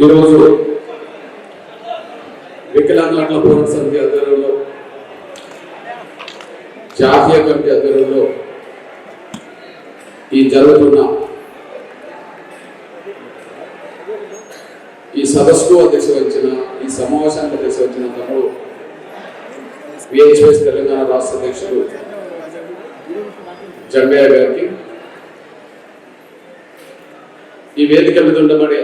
ఈరోజు వికలాంగుల పోరాట సమితి ఆధ్వర్యంలో జాతీయ కమిటీ ఆధ్వర్యంలో ఈ జరుగుతున్న ఈ సదస్సుకు అధ్యక్ష వచ్చిన ఈ సమావేశానికి అధ్యక్ష వచ్చిన తమ్ముడు విహెచ్ఎస్ తెలంగాణ రాష్ట్ర అధ్యక్షుడు జంగయ్య గారికి ఈ వేదిక మీద ఉండబడే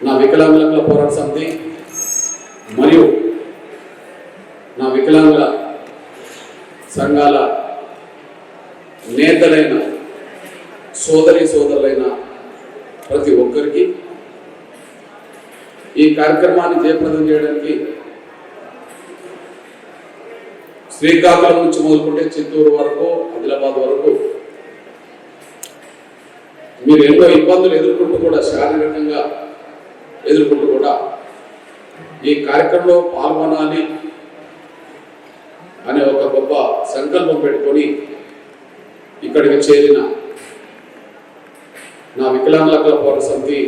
నా వికలాంగుల పోరాట సమితి మరియు నా వికలాంగుల సంఘాల నేతలైన సోదరి సోదరులైన ప్రతి ఒక్కరికి ఈ కార్యక్రమాన్ని జయప్రదం చేయడానికి శ్రీకాకుళం నుంచి మొదలుకుంటే చిత్తూరు వరకు ఆదిలాబాద్ వరకు మీరు ఎన్నో ఇబ్బందులు ఎదుర్కొంటూ కూడా శారీరకంగా ఎదుర్కొంటూ కూడా ఈ కార్యక్రమంలో పాల్గొనాలి అనే ఒక గొప్ప సంకల్పం పెట్టుకొని ఇక్కడికి చేరిన నా వికలాంగుల పౌర సమితి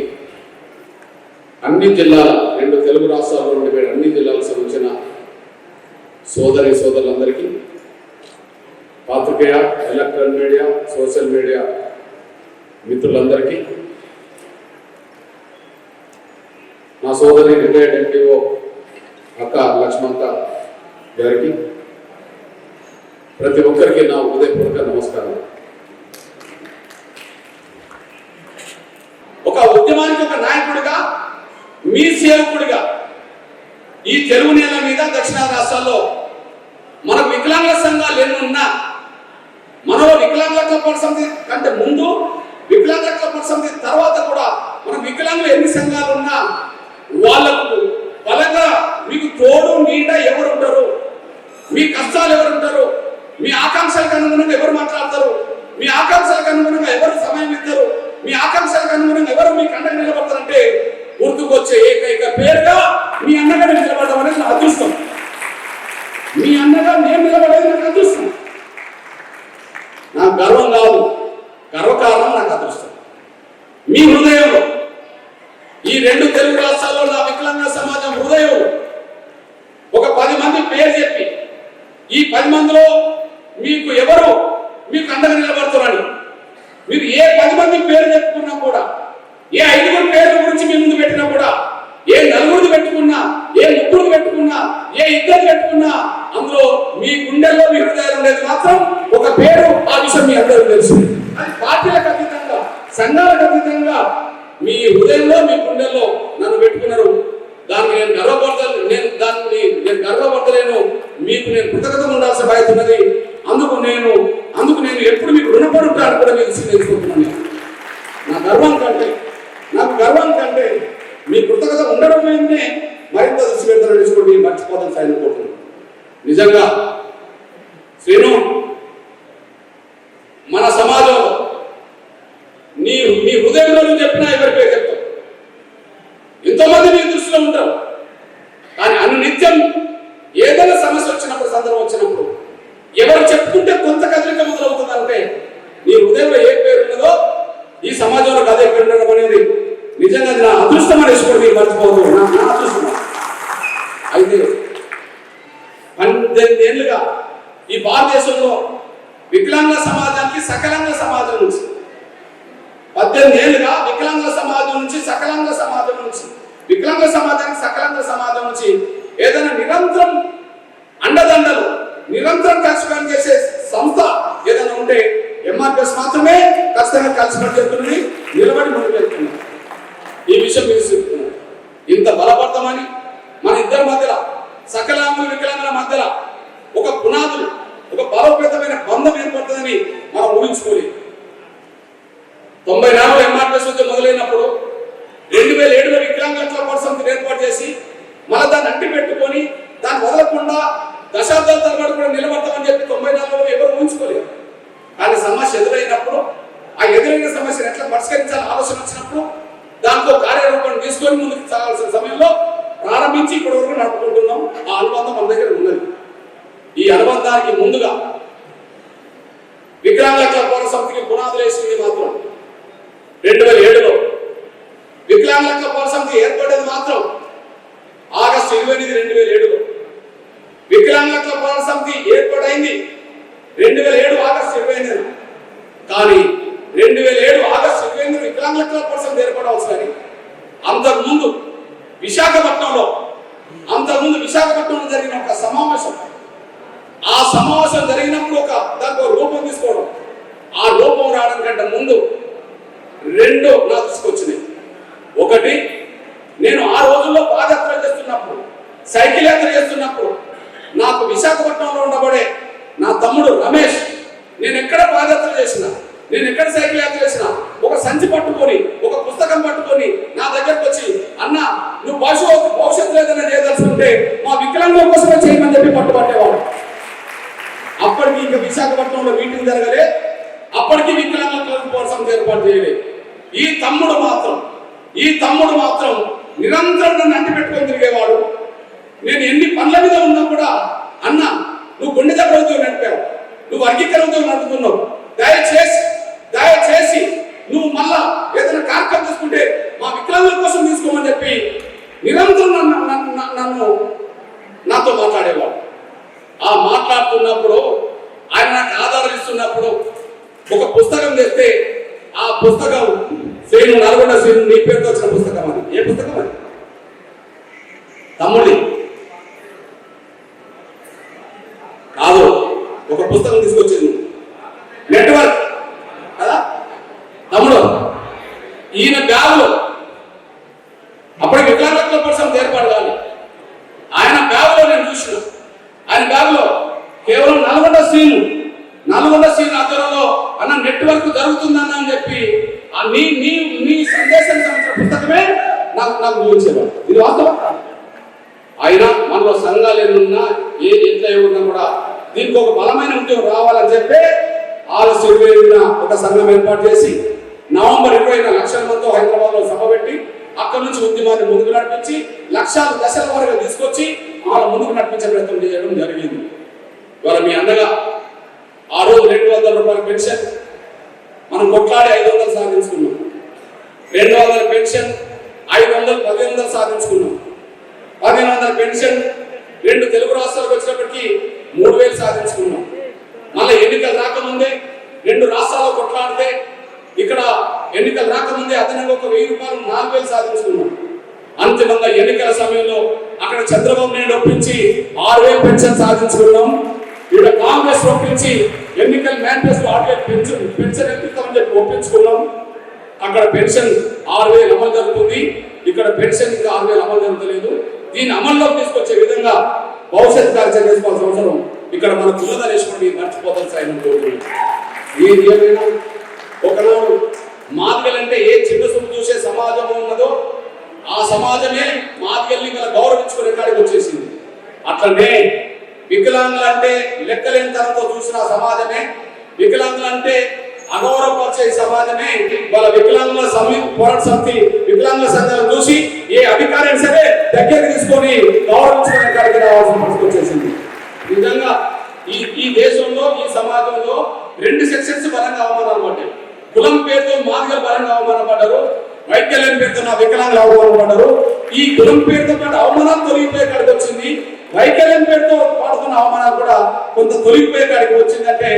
అన్ని జిల్లాల రెండు తెలుగు రాష్ట్రాల నుండి అన్ని జిల్లాలకు సంబంధించిన సోదరి సోదరులందరికీ పాత్రికేయ ఎలక్ట్రానిక్ మీడియా సోషల్ మీడియా మిత్రులందరికీ నా సోదరి రిటైర్డ్ ఎంపీఓ అక్క లక్ష్మంత గారికి ప్రతి ఒక్కరికి నా ఉదయపూర్వక నమస్కారం. ఒక ఉద్యమానికి ఒక నాయకుడిగా మీ సేవకుడిగా ఈ తెలుగు నేల మీద దక్షిణ రాష్ట్రాల్లో మన వికలాంగుల సంఘాలు ఎన్ని మనో వికలాంగ వికలాంగుల క్లబ్ సమితి కంటే ముందు వికలాంగ క్లబ్ సమితి తర్వాత కూడా మన వికలాంగులు ఎన్ని సంఘాలు ఉన్నా వాళ్ళకు బలంగా మీకు తోడు నీడ ఎవరు ఉంటారు మీ కష్టాలు ఎవరు ఉంటారు మీ ఆకాంక్షలకు అనుగుణంగా ఎవరు మాట్లాడతారు? మీ ఆకాంక్షలకు అనుగుణంగా ఎవరు సమయం ఇస్తారు? మీ ఆకాంక్షలకు అనుగుణంగా ఎవరు మీ కండకు నిలబడతారంటే గుర్తుకొచ్చే ఏకైక పేరుగా మీ అన్నగా నేను నిలబడడం అనేది నా అదృష్టం. మీ అన్నగా నేను నిలబడేది నాకు అదృష్టం. నాకు గర్వం కాదు. గర్వకారణం నాకు అదృష్టం. మీ హృదయంలో ఈ రెండు తెలుగు రాష్ట్రాల్లో నా వికలాంగ సమాజం హృదయం ఒక పది మంది పేరు చెప్పి ఈ పది మందిలో మీకు ఎవరు మీకు అండగా నిలబడుతున్నారని మీరు ఏ పది మంది పేరు చెప్పుకున్నా కూడా ఏ ఐదుగురు పేర్ల గురించి మీ ముందు పెట్టినా కూడా ఏ నలుగురు పెట్టుకున్నా ఏ ముగ్గురు పెట్టుకున్నా ఏ ఇద్దరు పెట్టుకున్నా అందులో మీ గుండెల్లో మీ హృదయాలు ఉండేది మాత్రం ఒక పేరు ఆ విషయం మీ అందరూ తెలుసు. అది పార్టీలకు అతీతంగా సంఘాలకు అతీతంగా మీ హృదయంలో మీ గుండెల్లో నన్ను పెట్టుకున్నారు. దాన్ని నేను గర్వపడతాను నేను దాన్ని నేను గర్వపడలేను మీకు నేను కృతజ్ఞత ఉండాల్సిన బాధ్యత ఉన్నది. అందుకు నేను అందుకు నేను ఎప్పుడు మీకు రుణపడి ఉంటాను కూడా మీకు తెలుసుకుంటున్నాను నా గర్వం కంటే నాకు గర్వం కంటే మీ కృతజ్ఞత ఉండడం మీదనే మరింత దృష్టి పెడతాను తీసుకోండి మర్చిపోతాను సైన్ కోరుతున్నాను నిజంగా శ్రీను మన సమాజంలో నీ నీ హృదయం నువ్వు చెప్పినా ఎవరి పేరు చెప్తావు ఎంతోమంది నీ దృష్టిలో ఉంటారు కానీ అనునిత్యం ఏదైనా సమస్య వచ్చినప్పుడు సందర్భం వచ్చినప్పుడు ఎవరు చెప్పుకుంటే కొంత కదలిక మొదలవుతుందంటే నీ హృదయంలో ఏ పేరు ఉన్నదో ఈ సమాజంలో అదే పేరు ఉండడం అనేది నిజంగా నా అదృష్టం అనేసి కూడా మీరు మర్చిపోవద్దు. నా నా అదృష్టం. అయితే పద్దెనిమిది ఏళ్ళుగా ఈ భారతదేశంలో వికలాంగ సమాజానికి సకలాంగ సమాజం నుంచి పద్దెనిమిది ఏళ్ళుగా వికలాంగ సమాజం నుంచి సకలాంగ సమాజం నుంచి వికలాంగ సమాజానికి సకలాంగ సమాజం నుంచి ఏదైనా నిరంతరం అండదండలు నిరంతరం కలిసి పనిచేసే సంస్థ ఏదైనా ఉంటే ఎంఆర్పిఎస్ మాత్రమే ఖచ్చితంగా కలిసి పనిచేస్తుంది నిలబడి ముందుకు ఈ విషయం మీరు చెప్తున్నారు ఇంత బలపడతామని మన ఇద్దరి మధ్యలో సకలాంగుల వికలాంగుల మధ్యలో ఒక పునాదులు ఒక బలోపేతమైన బంధం ఏర్పడుతుందని మనం ఊహించుకోలేదు తొంభై నాలుగు ఎంఆర్పిఎస్ నుంచి మొదలైనప్పుడు రెండు వేల ఏడులో వికలాంగుల క్లబ్ సంస్థను ఏర్పాటు చేసి మళ్ళీ దాన్ని అంటి పెట్టుకొని దాన్ని వదలకుండా దశాబ్దాల తరబడి కూడా నిలబడతామని చెప్పి తొంభై నాలుగులో ఎవరు ఊహించుకోలేదు కానీ సమస్య ఎదురైనప్పుడు ఆ ఎదురైన సమస్యను ఎట్లా పరిష్కరించాలని ఆలోచన వచ్చినప్పుడు దాంతో కార్యరూపం తీసుకొని ముందుకు సాగాల్సిన సమయంలో ప్రారంభించి ఇప్పటి వరకు నడుపుకుంటున్నాం ఆ అనుబంధం మన దగ్గర ఉన్నది ఈ అనుబంధానికి ముందుగా వికలాంగుల క్లబ్ పౌర సమితికి పునాదులు వేసింది మాత్రం రెండు వేల ఏడులో వికలాంగ వికలాంగుల పౌర సమితి ఏర్పడేది మాత్రం ఆగస్టు ఇరవై ఎనిమిది రెండు వేల ఏడులో. వికలాంగుల పౌర సమితి ఏర్పాటైంది రెండు వేల ఏడు ఆగస్టు ఇరవై ఎనిమిది కానీ రెండు వేల ఏడు ఆగస్టు ఇరవై ఎనిమిది వికలాంగుల పౌర సమితి ఏర్పడవచ్చు అంతకుముందు విశాఖపట్నంలో అంతకుముందు విశాఖపట్నంలో జరిగిన ఒక సమావేశం. ఆ సమావేశం జరిగినప్పుడు ఒక దానికి రూపం తీసుకోవడం. ఆ రూపం రావడం కంటే ముందు రెండో నా తీసుకొచ్చింది ఒకటి నేను ఆ రోజుల్లో పాదయాత్ర చేస్తున్నప్పుడు సైకిల్ యాత్ర చేస్తున్నప్పుడు నాకు విశాఖపట్నంలో ఉండబడే నా తమ్ముడు రమేష్ నేను ఎక్కడ పాదయాత్ర చేసిన నేను ఎక్కడ సైకిల్ యాత్ర చేసిన ఒక సంచి పట్టుకొని ఒక పుస్తకం పట్టుకొని నా దగ్గరకు వచ్చి అన్న నువ్వు భవిష్యత్తు భవిష్యత్తులో ఏదైనా చేయదలుచుకుంటే మా వికలాంగుల కోసమే చేయమని చెప్పి పట్టుబట్టేవాడు. అప్పటికి ఇంకా విశాఖపట్నంలో మీటింగ్ జరగలే అప్పటికి వికలాంగుల కోసం ఏర్పాటు చేయలేదు ఈ తమ్ముడు మాత్రం ఈ తమ్ముడు మాత్రం నిరంతరం నన్ను అంటి పెట్టుకొని తిరిగేవాడు. నేను ఎన్ని పనుల మీద ఉన్నా కూడా అన్న నువ్వు గుండె దగ్గరతో నడిపావు. నువ్వు వర్గీకరణతో నడుపుతున్నావు. దయచేసి దయచేసి నువ్వు మళ్ళా ఏదైనా కార్యక్రమం తీసుకుంటే మా వికలాంగుల కోసం తీసుకోమని చెప్పి నిరంతరం నన్ను నన్ను- నన్ను నాతో మాట్లాడేవాడు. ఆ మాట్లాడుతున్నప్పుడు ఆయన నాకు ఆధారం ఇస్తున్నప్పుడు ఒక పుస్తకం తెస్తే ఆ పుస్తకం శ్రీను నల్గొండ శ్రీను నీ పేరుతో వచ్చిన పుస్తకం అది. ఏ పుస్తకం అది? తమ్ముడి కాదు ఒక పుస్తకం తీసుకొచ్చింది నెట్వర్క్ కదా తమ్ముడు ఈయన బ్యాగులో అప్పటికి వికలాంగుల కోసం ఏర్పాటు కాదు ఆయన బ్యాగులో నేను చూసిన ఆయన బ్యాగులో కేవలం నల్గొండ సీను నల్గొండ సీన్ ఆధ్వర్యంలో అన్న నెట్వర్క్ జరుగుతుందన్న అని చెప్పి ఆ నీ నీ నీ సందేశం సంబంధించిన పుస్తకమే నాకు నాకు చూపించేవాడు ఇది వాస్తవం కాదు. అయినా మనలో సంఘాలు ఎన్ని ఉన్నా ఏ ఎట్లా ఉన్నా కూడా దీనికి ఒక బలమైన ఉద్యోగం రావాలని చెప్పి ఆగస్టు ఇరవై ఏడున ఒక సంఘం ఏర్పాటు చేసి నవంబర్ ఇరవై లక్షల మందితో హైదరాబాద్లో సభ పెట్టి అక్కడి నుంచి ఉద్యమాన్ని ముందుకు నడిపించి లక్షల దశల వరకు తీసుకొచ్చి వాళ్ళ ముందుకు నడిపించే ప్రయత్నం చేయడం జరిగింది. ఇవాళ మీ అన్నగా ఆ రోజు రెండు వందల రూపాయల పెన్షన్ మనం కొట్లాడి ఐదు వందలు సాధించుకున్నాం. రెండు వందల పెన్షన్ ఐదు వందలు పది వందలు సాధించుకున్నాం. పదిహేను వందల పెన్షన్ రెండు తెలుగు రాష్ట్రాలకు వచ్చినప్పటికీ మూడు వేలు సాధించుకున్నాం. మళ్ళీ ఎన్నికలు రాకముందే రెండు రాష్ట్రాల్లో కొట్లాడితే ఇక్కడ ఎన్నికలు రాకముందే అదనంగా ఒక వెయ్యి రూపాయలు నాలుగు వేలు సాధించుకున్నాం. అంతిమంగా ఎన్నికల సమయంలో అక్కడ చంద్రబాబు నాయుడు ఒప్పించి ఆరు వేలు పెన్షన్ సాధించుకున్నాం. ఇక్కడ కాంగ్రెస్ ఒప్పించి ఎన్నికల మేనిఫెస్టో ఆరు వేలు పెన్షన్ పెన్షన్ ఎత్తిస్తామని చెప్పి ఒప్పించుకున్నాం. అక్కడ పెన్షన్ ఆరు వేలు అమలు జరుగుతుంది. ఇక్కడ పెన్షన్ ఇంకా ఆరు వేలు అమలు జరగలేదు దీన్ని అమల్లోకి తీసుకొచ్చే విధంగా భవిష్యత్ కార్యక్రమం చేసుకోవాల్సిన అవసరం. ఇక్కడ మన తులదరేశ్వరుని మర్చిపోతాం సాయం ఏది ఏమైనా? ఒకనాడు మాదిగలంటే ఏ చిన్న సొమ్ము చూసే సమాజం ఉన్నదో ఆ సమాజమే మాదిగల్ని గల గౌరవించుకునే కాడికి వచ్చేసింది. అట్లనే వికలాంగులు అంటే లెక్కలేని చూసిన సమాజమే వికలాంగులు అంటే అగౌరవపరిచే సమాజమే వాళ్ళ వికలాంగుల సమీ పోరాట సమితి వికలాంగుల సంఘాలను చూసి ఏ అధికారం సరే దగ్గరికి తీసుకొని గౌరవించుకునే కాడికి రావాల్సిన పరిస్థితి వచ్చేసింది. నిజంగా ఈ ఈ దేశంలో ఈ సమాజంలో రెండు సెక్షన్స్ బలంగా అవమానాలు పడ్డాయి. కులం పేరుతో మాదిగలు బలంగా అవమానం పడ్డారు. వైకల్యం పేరుతో నా వికలాంగులు అవమానం పడ్డారు. ఈ కులం పేరుతో పాటు అవమానాలు తొలగిపోయే కాడికి వచ్చింది. వైకల్యం పేరుతో పాడుతున్న అవమానాలు కూడా కొంత తొలగిపోయే కాడికి వచ్చిందంటే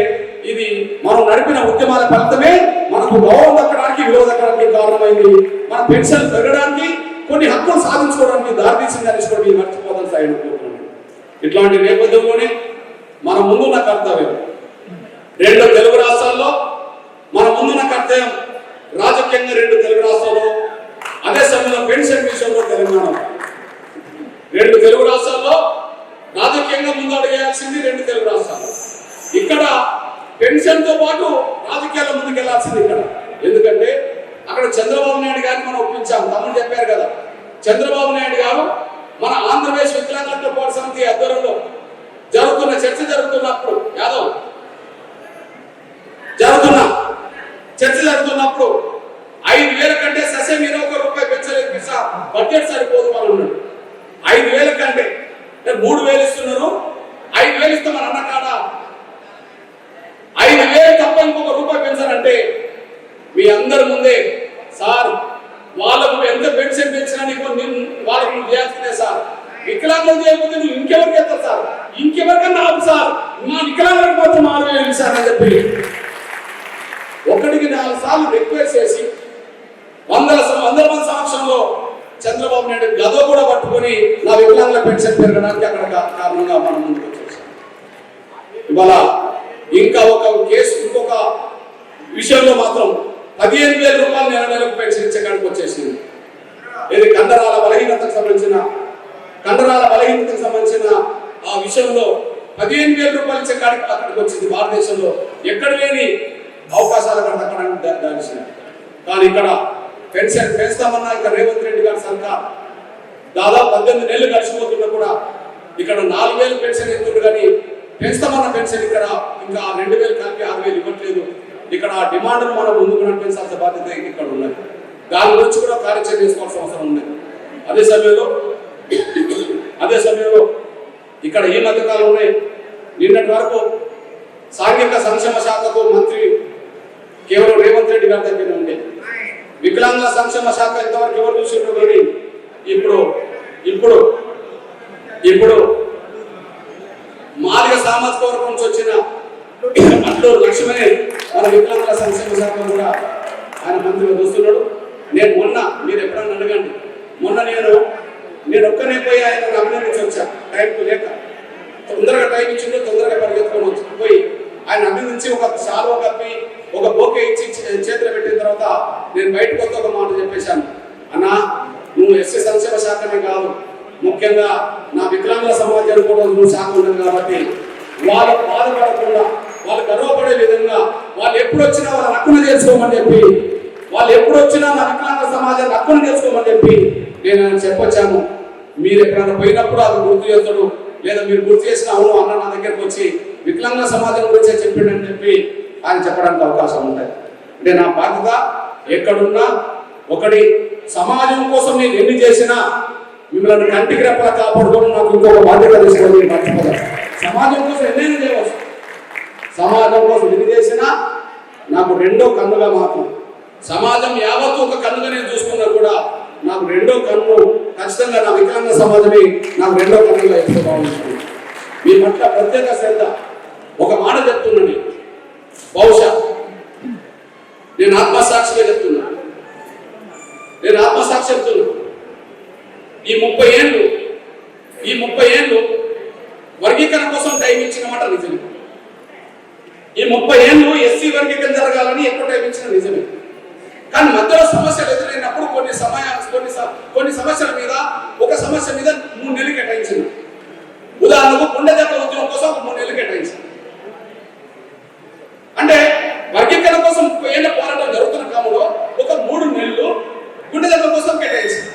ఇది మనం నడిపిన ఉద్యమాల ఫలితమే మనకు గౌరవం దక్కడానికి విలువ దక్కడానికి కారణమైంది. మన పెన్షన్ పెరగడానికి కొన్ని హక్కులు సాధించుకోవడానికి దారితీసింది అనేటువంటి మర్చిపోదని సాయం ఇట్లాంటి నేపథ్యంలోనే మన ముందున్న కర్తవ్యం. రెండు తెలుగు రాష్ట్రాల్లో మన ముందున్న కర్తవ్యం రాజకీయంగా రెండు తెలుగు రాష్ట్రాల్లో అదే సమయంలో పెన్షన్ విషయంలో తెలంగాణ రెండు తెలుగు రాష్ట్రాల్లో రాజకీయంగా ముందు అడిగేయాల్సింది రెండు తెలుగు రాష్ట్రాలు ఇక్కడ పెన్షన్తో పాటు రాజకీయాల్లో ముందుకెళ్ళాల్సింది ఇక్కడ. ఎందుకంటే అక్కడ చంద్రబాబు నాయుడు గారిని మనం ఒప్పించాం తమ్ముడు చెప్పారు కదా. చంద్రబాబు నాయుడు గారు మన ఆంధ్రప్రదేశ్ వికలాంగుల పోరాట సమితి ఆధ్వర్యంలో జరుగుతున్న చర్చ జరుగుతున్నప్పుడు యాదవ్. జరుగుతున్న చర్చ జరుగుతున్నప్పుడు ఐదు వేల కంటే సస్యం ఇరవై ఒక రూపాయి పెంచలేదు పిసా బడ్జెట్ సరిపోదు వాళ్ళు ఉన్నాడు ఐదు వేల కంటే. మూడు వేలు ఇస్తున్నారు. ఐదు వేలు ఇస్తామని అన్న కాడ? ఐదు వేలు తప్ప ఇంకొక రూపాయి పెంచారంటే మీ అందరి ముందే సార్ వాళ్ళకు ఎంత పెన్షన్ పెంచినా నీకు నేను వాళ్ళకు నువ్వు చేయాల్సిందే సార్. వికలాంగులు చేయకపోతే నువ్వు ఇంకెవరికి చేస్తావు సార్? ఇంకెవరికన్నా ఆపు సార్. మా వికలాంగులకు మాత్రం ఆరు వేలు సార్ అని చెప్పి ఒకటికి నాలుగు సార్లు రిక్వెస్ట్ చేసి వందల వందల మంది సంవత్సరంలో చంద్రబాబు నాయుడు గదో కూడా పట్టుకొని నా వికలాంగుల పెన్షన్ పెరగడానికి అక్కడ కారణంగా మనం ముందుకు వచ్చేసాం ఇవాళ ఇంకా ఒక కేసు ఇంకొక విషయంలో మాత్రం పదిహేను వేల రూపాయలు నెల నెలకు పెన్షన్ ఇచ్చడానికి వచ్చేసింది. ఇది కందరాల బలహీనతకు సంబంధించిన కండరాల బలహీనతకు సంబంధించిన ఆ విషయంలో పదిహేను వేల రూపాయలు ఇచ్చే కాడికి అక్కడికి వచ్చింది. భారతదేశంలో ఎక్కడ లేని అవకాశాలు అక్కడ దక్కడానికి కానీ ఇక్కడ పెన్షన్ పెంచుతామన్నా ఇక్కడ రేవంత్ రెడ్డి గారి సర్కార్ దాదాపు పద్దెనిమిది నెలలు గడిచిపోతున్నా కూడా ఇక్కడ నాలుగు వేలు పెన్షన్ ఎందుకు కానీ పెంచుతామన్న పెన్షన్ ఇక్కడ ఇంకా రెండు వేలు కలిపి ఆరు వేలు ఇవ్వట్లేదు. ఇక్కడ ఆ డిమాండ్ను మనం ముందుకు నడిపించాల్సిన బాధ్యత ఇక్కడ ఉన్నది. దాని గురించి కూడా కార్యాచరణ తీసుకోవాల్సిన అవసరం ఉంది అదే సమయంలో అదే సమయంలో ఇక్కడ ఈ మధ్యకాలంలో నిన్నటి వరకు సాంఘిక సంక్షేమ శాఖకు మంత్రి కేవలం రేవంత్ రెడ్డి గారి దగ్గర ఉండే. వికలాంగుల సంక్షేమ శాఖ ఇంతవరకు ఎవరు చూసిండ్రు కానీ ఇప్పుడు ఇప్పుడు ఇప్పుడు మాదిక సామాజిక వర్గం నుంచి వచ్చిన అట్లూరు లక్ష్మణే మన వికలాంగుల సంక్షేమ శాఖ కూడా ఆయన మంత్రిగా చూస్తున్నాడు నేను మొన్న మీరు ఎప్పుడన్నా అడగండి. మొన్న నేను నేను ఒక్కనే పోయి ఆయన అభినందించి వచ్చా. టైంకు లేక. తొందరగా టైం ఇచ్చిండు తొందరగా పరిగెత్తుకొని వచ్చి పోయి ఆయన అభినందించి ఒక శాలువ కప్పి ఒక బోకే ఇచ్చి చేతులు చేతిలో పెట్టిన తర్వాత నేను బయటకు వస్తే ఒక మాట చెప్పేశాను. అన్నా నువ్వు ఎస్సీ సంక్షేమ శాఖనే కాదు. ముఖ్యంగా నా వికలాంగుల సమాజానికి కూడా నువ్వు శాఖ ఉన్నది కాబట్టి వాళ్ళు బాధపడకుండా వాళ్ళు గర్వపడే విధంగా వాళ్ళు ఎప్పుడు వచ్చినా వాళ్ళ హక్కును చేసుకోమని చెప్పి వాళ్ళు ఎప్పుడు వచ్చినా నా వికలాంగ సమాజాన్ని హక్కును చేసుకోమని చెప్పి నేను ఆయన చెప్పొచ్చాను. మీరు ఎక్కడైనా పోయినప్పుడు అది గుర్తు చేస్తాడు. లేదా మీరు గుర్తు చేసిన అవును అన్న నా దగ్గరకు వచ్చి వికలాంగ సమాజం గురించే చెప్పిండని చెప్పి ఆయన చెప్పడానికి అవకాశం ఉంటుంది. అంటే నా బాధ్యత ఎక్కడున్నా ఒకటి సమాజం కోసం నేను ఎన్ని చేసినా మిమ్మల్ని కంటికి రెప్పలా కాపాడుకోవడం నాకు ఇంకొక బాధ్యత తీసుకోవాలి మీరు మర్చిపోతారు సమాజం కోసం ఎన్నైనా చేయవచ్చు. సమాజం కోసం ఎన్ని చేసినా నాకు రెండో కన్నుగా మాత్రం సమాజం యావత్తు ఒక కన్నుగా నేను చూసుకున్నా కూడా నాకు రెండో కన్ను ఖచ్చితంగా నా వికలాంగ సమాజమే నాకు రెండో కన్నుగా ఇస్తే బాగుంటుంది. మీ పట్ల ప్రత్యేక శ్రద్ధ. ఒక మాట చెప్తున్నాను బహుశా నేను ఆత్మసాక్షిగా చెప్తున్నా. నేను ఆత్మసాక్షి చెప్తున్నా. ఈ ముప్పై ఏళ్ళు ఈ ముప్పై ఏళ్ళు వర్గీకరణ కోసం టైం ఇచ్చిన మాట నిజమే. ఈ ముప్పై ఏళ్ళు ఎస్సీ వర్గీకరణ జరగాలని ఎక్కువ టైం ఇచ్చిన నిజమే. కానీ మధ్యలో సమస్యలు ఎదురైనప్పుడు కొన్ని సమయ కొన్ని స- కొన్ని సమస్యల మీద ఒక సమస్య మీద మూడు నెలలు కేటాయించింది ఉదాహరణకు గుండె దెబ్బ ఉద్యమం కోసం ఒక మూడు నెలలు కేటాయించింది అంటే వర్గీకరణ కోసం ముప్పై ఏళ్ళ పోరాటం జరుగుతున్న క్రమంలో ఒక మూడు నెలలు గుండె దెబ్బ కోసం కేటాయించింది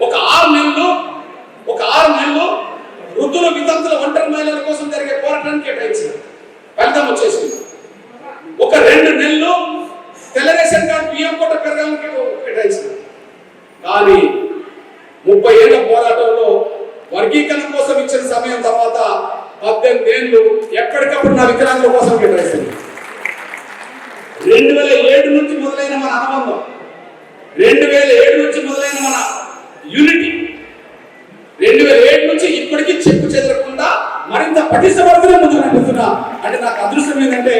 ఒక ఆరు నెలలు ఒక ఆరు నెలలు వృద్ధులు వితంతుల ఒంటరి మహిళల కోసం జరిగే పోరాటానికి కేటాయించింది ఫలితం వచ్చేసింది ఒక రెండు నెలలు తెల్ల రేషన్ కార్డు బియ్యం కోట పెరగాలని కేటాయించింది కానీ ముప్పై ఏళ్ళ పోరాటంలో వర్గీకరణ కోసం ఇచ్చిన సమయం తర్వాత పద్దెనిమిది ఏళ్ళు ఎప్పటికప్పుడు నా వికలాంగుల కోసం కేటాయిస్తుంది రెండు వేల ఏడు నుంచి మొదలైన మన అనుబంధం రెండు వేల ఏడు నుంచి మొదలైన మన యూనిటీ రెండు వేల ఏడు నుంచి ఇప్పటికీ చెక్కు చెదరకుండా మరింత ముందు ముందుకు అంటే నాకు అదృష్టం ఏంటంటే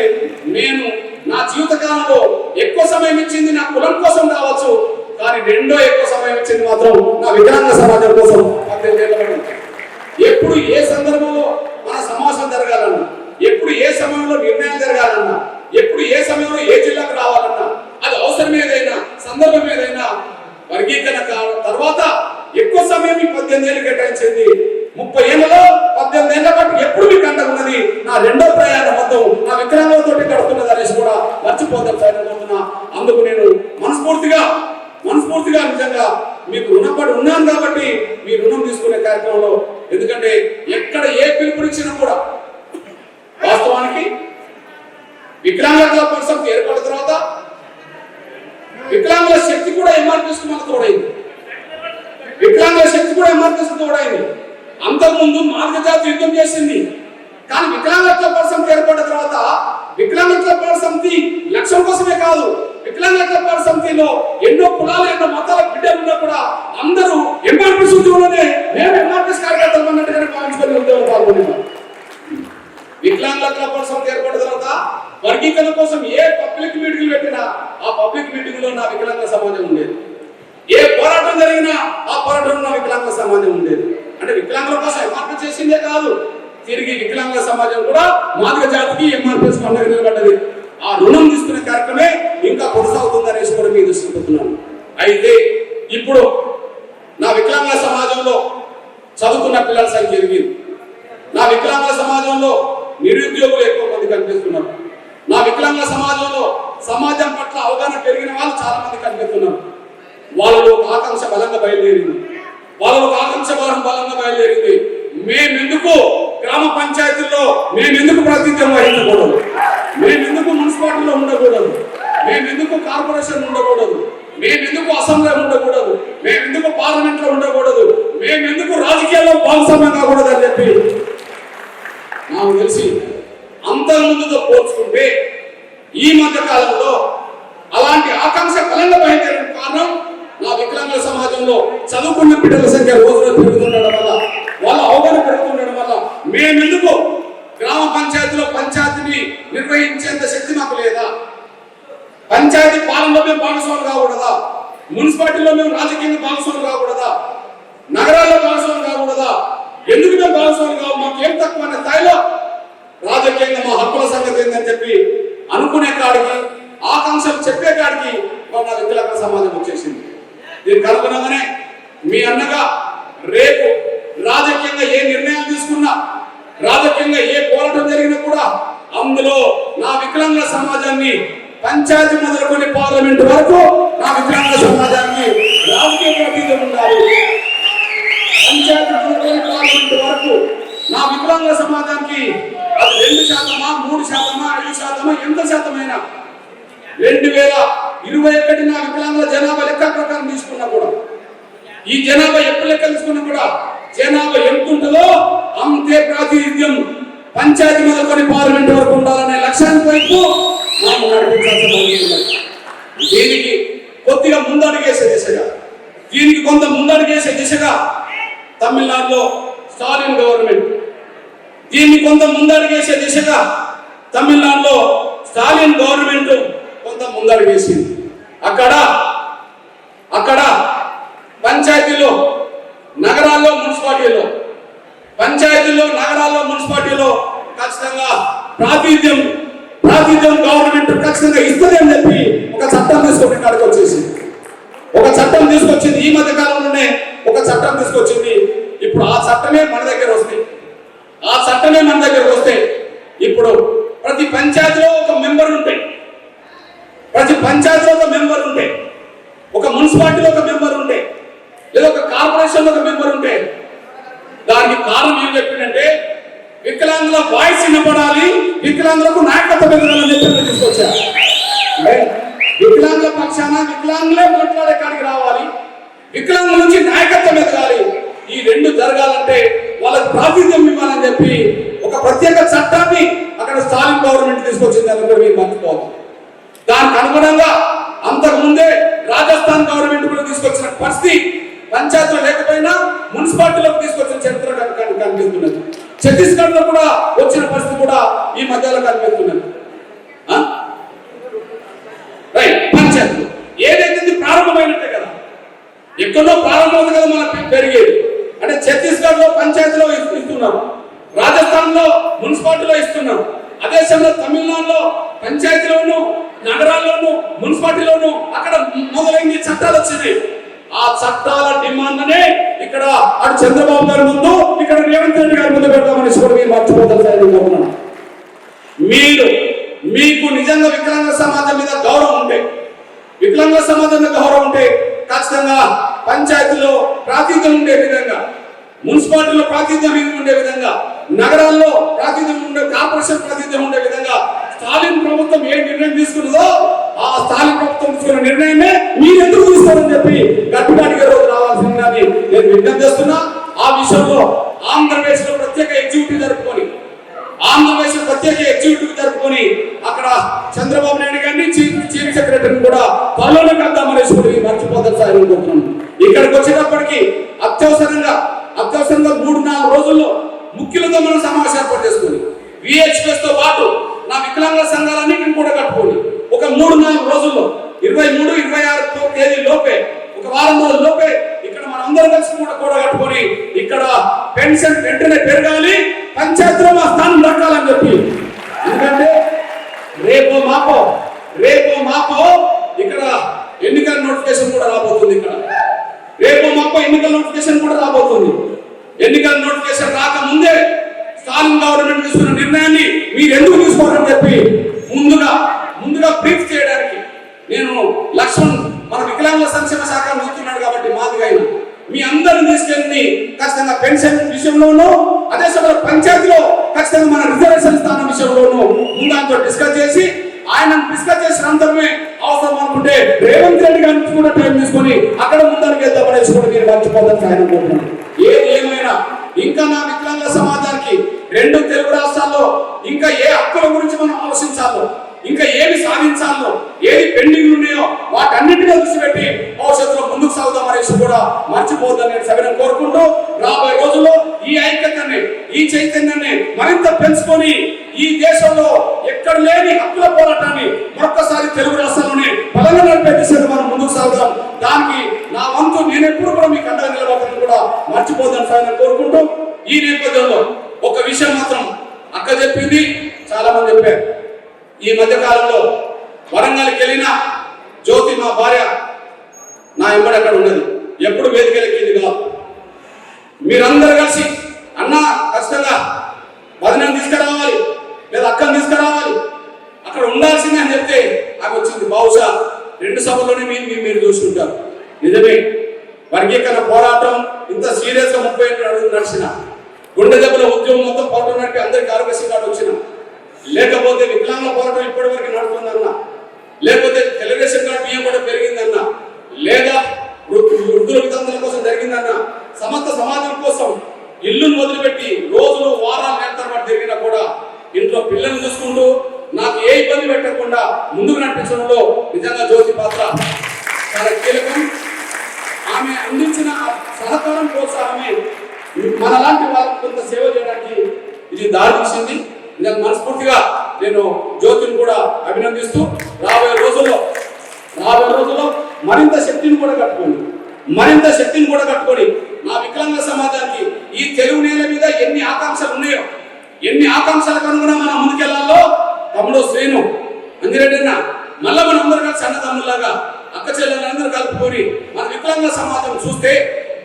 నేను నా జీవిత కాలంలో ఎక్కువ సమయం ఇచ్చింది నా కులం కోసం కావచ్చు కానీ రెండో ఎక్కువ సమయం ఇచ్చింది మాత్రం నా వికలాంగ సమాజం కోసం ఎప్పుడు ఏ సందర్భంలో మన సమావేశం జరగాలన్నా ఎప్పుడు ఏ సమయంలో నిర్ణయం జరగాలన్నా ఎప్పుడు ఏ సమయంలో ఏ జిల్లాకు రావాలన్నా అది అవసరం ఏదైనా సందర్భం ఏదైనా వర్గీకరణ కావడం తర్వాత ఎక్కువ సమయం ఈ పద్దెనిమిది ఏళ్ళు కేటాయించింది ముప్పై ఏళ్ళలో పద్దెనిమిది ఏళ్ళ పాటు ఎప్పుడు మీకు అంట ఉన్నది? నా రెండో ప్రయాణం మొత్తం నా వికలాంగులతో కడుతున్నది అనేసి కూడా మర్చిపోతాను సార్ అనుకుంటున్నా అందుకు నేను మనస్ఫూర్తిగా మనస్ఫూర్తిగా నిజంగా మీకు రుణపడి ఉన్నాను కాబట్టి మీ రుణం తీసుకునే కార్యక్రమంలో ఎందుకంటే ఎక్కడ ఏ పిలుపునిచ్చినా కూడా వాస్తవానికి వికలాంగుల పరిస్థితి ఏర్పడిన తర్వాత వికలాంగుల శక్తి కూడా ఎంఆర్పిఎస్ మనకు తోడైంది. వికలాంగుల శక్తి కూడా ఎంఆర్పిఎస్ తోడైంది. అంతకుముందు మార్గజాత యుద్ధం చేసింది. కానీ వికలాంగత్వ పరిసమితి ఏర్పడిన తర్వాత వికలాంగత్వ పరిసమితి లక్ష్యం కోసమే కాదు వికలాంగత్వ పరిసమితిలో ఎన్నో కులాలు ఎన్నో మతాల బిడ్డలు ఉన్నా కూడా అందరూ ఎంఆర్పీస్ ఉద్యోగంలోనే మేము ఎంఆర్పీస్ కార్యకర్తలు అన్నట్టుగానే భావించుకొని ఉద్యోగం పాల్గొన్నాం వికలాంగత్వ క్లబ్ ఏర్పడిన తర్వాత వర్గీకరణ కోసం ఏ పబ్లిక్ మీటింగ్ పెట్టినా ఆ పబ్లిక్ మీటింగ్లో నా వికలాంగ సమాజం ఉండేది. ఏ పోరాటం జరిగినా ఆ పోరాటంలో నా వికలాంగ సమాజం ఉండేది అంటే వికలాంగుల కోసం ఎంఆర్పీ చేసిందే కాదు తిరిగి వికలాంగుల సమాజం కూడా మాదిగ జాతికి ఎంఆర్పిఎస్ పండుగ నిలబడ్డది? ఆ రుణం తీసుకునే కార్యక్రమే ఇంకా కొనసాగుతుందనేసి కూడా మీకు దృష్టిపోతున్నాను అయితే ఇప్పుడు నా వికలాంగ సమాజంలో చదువుకున్న పిల్లల సంఖ్య ఎదిగింది నా వికలాంగ సమాజంలో నిరుద్యోగులు ఎక్కువ మంది కనిపిస్తున్నారు. నా వికలాంగ సమాజంలో సమాజం పట్ల అవగాహన పెరిగిన వాళ్ళు చాలా మంది కనిపిస్తున్నారు. వాళ్ళలో ఒక ఆకాంక్ష బలంగా బయలుదేరింది. వాళ్ళలో ఒక ఆకాంక్ష బలం బలంగా బయలుదేరింది. మేమెందుకు గ్రామ పంచాయతీల్లో మేమెందుకు ప్రాతినిధ్యం వహించకూడదు? మేమెందుకు మున్సిపాలిటీలో ఉండకూడదు? మేమెందుకు కార్పొరేషన్ ఉండకూడదు? మేమెందుకు అసెంబ్లీలో ఉండకూడదు? మేమెందుకు పార్లమెంట్లో ఉండకూడదు? మేమెందుకు రాజకీయాల్లో భాగస్వామ్యం కాకూడదు అని చెప్పి నాకు తెలిసి అంతకుముందుతో పోల్చుకుంటే ఈ మధ్య కాలంలో అలాంటి ఆకాంక్ష బలంగా బయలుదేరిన కారణం నా వికలాంగుల సమాజంలో చదువుకున్న బిడ్డల సంఖ్య రోజులో పెరుగుతుండడం వల్ల. అవగాహన పెడుతుండడం వల్ల మేమెందుకు గ్రామ పంచాయతీలో పంచాయతీని నిర్వహించేంత శక్తి మాకు లేదా? పంచాయతీ పాలనలో మేము భాగస్వాములు కాకూడదా? మున్సిపాలిటీలో మేము రాజకీయంగా భాగస్వాములు కాకూడదా? నగరాల్లో భాగస్వాములు కాకూడదా? ఎందుకు మేము భాగస్వాములు కావు? మాకు ఏం తక్కువ అనే స్థాయిలో రాజకీయంగా మా హక్కుల సంగతి ఏందని చెప్పి అనుకునే కాడికి ఆకాంక్షలు చెప్పే కాడికి మా వికలాంగ సమాజం వచ్చేసింది. దీనికి అనుగుణంగానే మీ అన్నగా రేపు రాజకీయంగా ఏ నిర్ణయాలు తీసుకున్నా రాజకీయంగా ఏ పోరాటం జరిగినా కూడా అందులో నా వికలాంగ సమాజాన్ని పంచాయతీ మొదలుకొని పార్లమెంట్ వరకు నా వికలాంగ సమాజానికి రాజకీయ ప్రతినిధులు ఉండాలి పంచాయతీ మొదలుకొని పార్లమెంట్ వరకు నా వికలాంగ సమాజానికి అది రెండు శాతమా మూడు శాతమా ఐదు శాతమా ఎంత శాతమైనా రెండు వేల ఇరవై ఒకటి నా వికలాంగుల జనాభా లెక్క ప్రకారం తీసుకున్నా కూడా ఈ జనాభా ఎప్పుడు లెక్క తీసుకున్నా కూడా జనాభా ఎంత ఉంటుందో అంతే ప్రాతినిధ్యం పంచాయతీ మొదలుకొని పార్లమెంట్ వరకు ఉండాలనే లక్ష్యానికి వైపు మనం నడిపించాల్సిన దీనికి కొద్దిగా ముందడుగేసే దిశగా దీనికి కొంత ముందడుగేసే దిశగా తమిళనాడులో స్టాలిన్ గవర్నమెంట్ దీన్ని కొంత ముందడుగేసే దిశగా తమిళనాడులో స్టాలిన్ గవర్నమెంట్ కొంత ముందడుగేసింది. అక్కడ అక్కడ పంచాయతీలో నగరాల్లో మున్సిపాలిటీలో పంచాయతీల్లో నగరాల్లో మున్సిపాలిటీలో ఖచ్చితంగా ప్రాతినిధ్యం ప్రాతినిధ్యం గవర్నమెంట్ ఖచ్చితంగా ఇస్తుంది అని చెప్పి ఒక చట్టం తీసుకొని కాడికి ఒక చట్టం తీసుకొచ్చింది ఈ మధ్య కాలంలోనే ఒక చట్టం తీసుకొచ్చింది. ఇప్పుడు ఆ చట్టమే మన దగ్గర వస్తే ఆ చట్టమే మన దగ్గరకు వస్తే ఇప్పుడు ప్రతి పంచాయతీలో ఒక మెంబర్ ఉంటాయి ప్రతి పంచాయతీలో ఒక మెంబర్ ఉంటే ఒక మున్సిపాలిటీలో ఒక మెంబర్ ఉంటే లేదా ఒక మెంబర్ ఉంటే దానికి కారణం ఏం చెప్పిందంటే వికలాంగుల వాయిస్ వినపడాలి వికలాంగులకు నాయకత్వం ఎదగాలని చెప్పి నేను వికలాంగుల పక్షాన వికలాంగులే మాట్లాడే కాడికి రావాలి వికలాంగుల నుంచి నాయకత్వం ఎదగాలి. ఈ రెండు జరగాలంటే వాళ్ళకి ప్రాతినిధ్యం ఇవ్వాలని చెప్పి ఒక ప్రత్యేక చట్టాన్ని అక్కడ స్టాలిన్ గవర్నమెంట్ తీసుకొచ్చింది అని కూడా మీరు మర్చిపోవాలి దానికి అనుగుణంగా అంతకు ముందే రాజస్థాన్ గవర్నమెంట్ కూడా తీసుకొచ్చిన పరిస్థితి పంచాయతీలో లేకపోయినా మున్సిపాలిటీలోకి తీసుకొచ్చిన చరిత్ర కనిపిస్తున్నది. ఛత్తీస్గఢ్లో కూడా వచ్చిన పరిస్థితి కూడా ఈ మధ్యలో కనిపిస్తున్నది. రైట్ పంచాయతీలు ఏదైతే ప్రారంభమైనట్టే కదా. ఎక్కడో ప్రారంభం కదా మన పెరిగేది. అంటే ఛత్తీస్గఢ్లో పంచాయతీలో ఇస్తున్నాం. రాజస్థాన్లో మున్సిపాలిటీలో ఇస్తున్నాం. అదే సమయంలో తమిళనాడులో పంచాయతీలోను నగరాల్లోను మున్సిపాలిటీలోను అక్కడ మొదలైన చట్టాలు వచ్చినాయి. ఆ చట్టాల డిమాండ్నే ఇక్కడ అటు చంద్రబాబు గారి ముందు ఇక్కడ రేవంత్ రెడ్డి గారి ముందు పెడతామని కూడా మీరు మర్చిపోతారు సార్ మీరు మీకు నిజంగా వికలాంగ సమాజం మీద గౌరవం ఉంటే వికలాంగ సమాజం మీద గౌరవం ఉంటే ఖచ్చితంగా పంచాయతీలో ప్రాతినిధ్యం ఉండే విధంగా మున్సిపాలిటీలో ప్రాతినిధ్యం ఉండే విధంగా నగరాల్లో ప్రాతినిధ్యం ఉండే కార్పొరేషన్ ప్రాతినిధ్యం ఉండే విధంగా స్టాలిన్ ప్రభుత్వం ఏ నిర్ణయం తీసుకున్నదో ఆ స్టాలిన్ ప్రభుత్వం తీసుకున్న నిర్ణయమే మీరు ఎందుకు తీసుకోరని చెప్పి గట్టిగా రోజు రావాల్సిందని నేను విజ్ఞప్తి చేస్తున్నా ఆ విషయంలో ఆంధ్రప్రదేశ్లో ప్రత్యేక ఎగ్జిక్యూటివ్ జరుపుకొని ఆంధ్రప్రదేశ్ ప్రత్యేక ఎగ్జిక్యూటివ్ జరుపుకొని అక్కడ చంద్రబాబు నాయుడు గారిని చీఫ్ చీఫ్ సెక్రటరీని కూడా త్వరలోనే కలుద్దామనేసి మర్చిపోతారు సార్ అనుకుంటున్నాను ఇక్కడికి వచ్చేటప్పటికి అత్యవసరంగా అత్యవసరంగా మూడు నాలుగు రోజుల్లో ముఖ్యులతో మనం సమావేశం ఏర్పాటు చేసుకుని విహెచ్ఎస్తో పాటు నా వికలాంగ సంఘాలన్నింటిని కూడా కట్టుకోండి ఒక మూడు నాలుగు రోజుల్లో ఇరవై మూడు ఇరవై ఆరు తేదీ లోపే ఒక వారం రోజుల లోపే ఇక్కడ మనం అందరం కలిసి కూడా కూడా కట్టుకొని ఇక్కడ పెన్షన్ వెంటనే పెరగాలి పంచాయతీలో మా స్థానం దక్కాలని చెప్పి. ఎందుకంటే రేపు మాపో రేపు మాపో ఇక్కడ ఎన్నికల నోటిఫికేషన్ కూడా రాబోతుంది ఇక్కడ. రేపు మాపో ఎన్నికల నోటిఫికేషన్ కూడా రాబోతుంది. ఎన్నికల నోటిఫికేషన్ రాకముందే స్టాలిన్ గవర్నమెంట్ తీసుకున్న నిర్ణయాన్ని మీరు ఎందుకు తీసుకోవాలని చెప్పి ముందుగా ముందుగా బ్రీఫ్ చేయడానికి నేను లక్ష్మణ్ మన వికలాంగుల సంక్షేమ శాఖ చూస్తున్నాడు కాబట్టి మాదిగా మీ అందరిని తీసుకెళ్ళి ఖచ్చితంగా పెన్షన్ విషయంలోనూ అదే సమయంలో పంచాయతీలో ఖచ్చితంగా మన రిజర్వేషన్ స్థానం విషయంలోనూ ముందాంతో డిస్కస్ చేసి ఆయన డిస్కస్ చేసిన అంతమే అవసరం అనుకుంటే రేవంత్ రెడ్డి గారిని కూడా టైం తీసుకొని అక్కడ ముందరికి వెళ్దామనేసి కూడా మీరు మర్చిపోతారు ఆయన అనుకుంటున్నాను ఏది ఏమైనా ఇంకా నా వికలాంగుల సమాజానికి రెండు తెలుగు రాష్ట్రాల్లో ఇంకా ఏ హక్కుల గురించి మనం ఆలోచించాలో ఇంకా సాధించాలో ఏది పెండింగ్ ఉన్నాయో వాటన్నింటినీ దృష్టి పెట్టి భవిష్యత్తులో ముందుకు సాగుదాం అనేసి కూడా మర్చిపోద్దని నేను సవినం కోరుకుంటూ రాబోయే రోజుల్లో ఈ ఐక్యతని ఈ చైతన్యాన్ని మరింత పెంచుకొని ఈ దేశంలో ఎక్కడ లేని హక్కుల పోరాటాన్ని మరొక్కసారి తెలుగు రాష్ట్రాల్లోనే బలంగా నడిపే దిశగా మనం ముందుకు సాగుదాం. దానికి నా వంతు నేను ఎప్పుడు కూడా మీకు అండగా నిలబడతాను కూడా మర్చిపోద్దని సవినం కోరుకుంటూ ఈ నేపథ్యంలో ఒక విషయం మాత్రం అక్క చెప్పింది చాలా మంది చెప్పారు. ఈ మధ్య కాలంలో వరంగల్కి వెళ్ళిన జ్యోతి మా భార్య నా ఎంబడి అక్కడ ఉన్నది ఎప్పుడు వేదికలెక్కింది కాదు. మీరందరూ కలిసి అన్న ఖచ్చితంగా వదినం తీసుకురావాలి లేదా అక్కను తీసుకురావాలి. అక్కడ ఉండాల్సిందే అని చెప్తే ఆమె వచ్చింది. బహుశా రెండు సభల్లోనే మీరు మీరు- మీరు చూసుకుంటారు. నిజమే వర్గీకరణ పోరాటం ఇంత సీరియస్గా ముప్పై అడుగులు నడిచిన గుండె దెబ్బల ఉద్యమం మొత్తం పోరాటం అందరికీ అందరికి ఆరోగ్యశ్రీ కార్డు వచ్చిన లేకపోతే వికలాంగ పోరాటం ఇప్పటి వరకు నడుస్తుందన్న. లేకపోతే తెలుగుదేశం కార్డు బియ్యం కూడా పెరిగిందన్న. లేదా వృద్ధుల వితంతుల కోసం జరిగిందన్న. సమస్త సమాజం కోసం ఇల్లును వదిలిపెట్టి రోజులు వారాలు నెల తర్వాత తిరిగినా కూడా ఇంట్లో పిల్లల్ని చూసుకుంటూ నాకు ఏ ఇబ్బంది పెట్టకుండా ముందుకు నడిపించడంలో నిజంగా జ్యోతి పాత్ర చాలా కీలకం. ఆమె అందించిన సహకారం ప్రోత్సాహమే మనలాంటి వాళ్ళకి కొంత సేవ చేయడానికి ఇది దారి నిజంగా మనస్ఫూర్తిగా నేను జ్యోతిని కూడా అభినందిస్తూ రాబోయే రోజుల్లో రాబోయే రోజుల్లో మరింత శక్తిని కూడా కట్టుకోండి. మరింత శక్తిని కూడా కట్టుకొని నా వికలాంగ సమాజానికి ఈ తెలుగు నేల మీద ఎన్ని ఆకాంక్షలు ఉన్నాయో ఎన్ని ఆకాంక్షలకు అనుగుణంగా మనం ముందుకెళ్ళాలో తమ్ముడు శ్రీను అందిరెడ్డి అన్న మళ్ళా మనం అందరూ కలిసి అన్నదమ్ములాగా అక్క చెల్లెలందరూ కలుపుకొని మన వికలాంగ సమాజం చూస్తే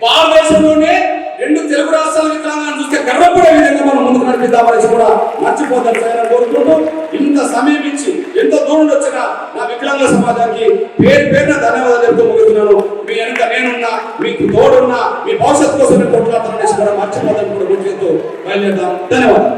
భారతదేశంలోనే రెండు తెలుగు రాష్ట్రాల వికలాంగాలను చూస్తే గర్వపడే విధంగా మనం ముందుకు నడిపిద్దామనేసి కూడా మర్చిపోతాం సార్ కోరుకుంటూ ఇంత సమయం ఇచ్చి ఎంత దూరం వచ్చినా నా వికలాంగ సమాజానికి పేరు పేరున ధన్యవాదాలు చెప్తూ ముగిస్తున్నాను. మీ వెనుక నేనున్నా మీకు తోడున్నా మీ భవిష్యత్తు కోసం నేను కొట్లాడతాననేసి కూడా మర్చిపోతాను కూడా గుర్తు చేస్తూ ధన్యవాదాలు.